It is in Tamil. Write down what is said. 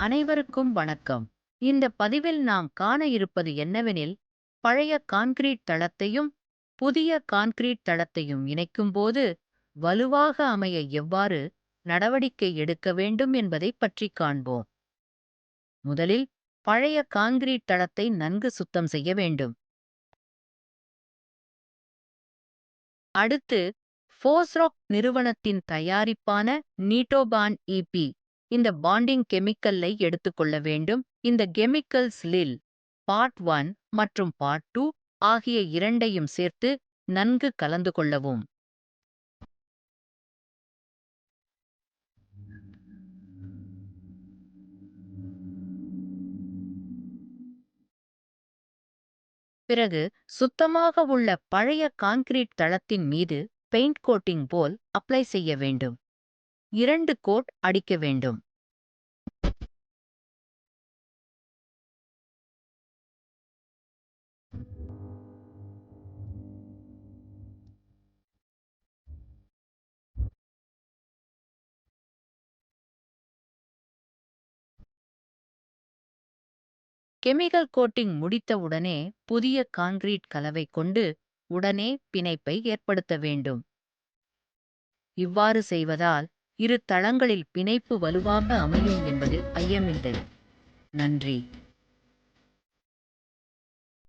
அனைவருக்கும் வணக்கம். இந்த பதிவில் நாம் காண இருப்பது என்னவெனில் பழைய கான்கிரீட் தளத்தையும் புதிய கான்கிரீட் தளத்தையும் இணைக்கும்போது வலுவாக அமைய எவ்வாறு நடவடிக்கை எடுக்க வேண்டும் என்பதைப் பற்றி காண்போம். முதலில் பழைய கான்கிரீட் தளத்தை நன்கு சுத்தம் செய்ய வேண்டும். அடுத்து ஃபோஸ்ராக் நிறுவனத்தின் தயாரிப்பான நீட்டோபான் இபி இந்த பாண்டிங் கெமிக்கல்லை எடுத்துக்கொள்ள வேண்டும். இந்த கெமிக்கல்ஸ் லில் பார்ட் ஒன் மற்றும் பார்ட் டூ ஆகிய இரண்டையும் சேர்த்து நன்கு கலந்து கொள்ளவும். பிறகு சுத்தமாக உள்ள பழைய கான்கிரீட் தளத்தின் மீது பெயிண்ட் கோட்டிங் போல் அப்ளை செய்ய வேண்டும். இரண்டு கோட் அடிக்க வேண்டும். கெமிக்கல் கோட்டிங் முடித்தவுடனே புதிய கான்கிரீட் கலவை கொண்டு உடனே பிணைப்பை ஏற்படுத்த வேண்டும். இவ்வாறு செய்வதால் இரு தளங்களில் பிணைப்பு வலுவாக அமையும் என்பதில் ஐயமில்லை நன்றி.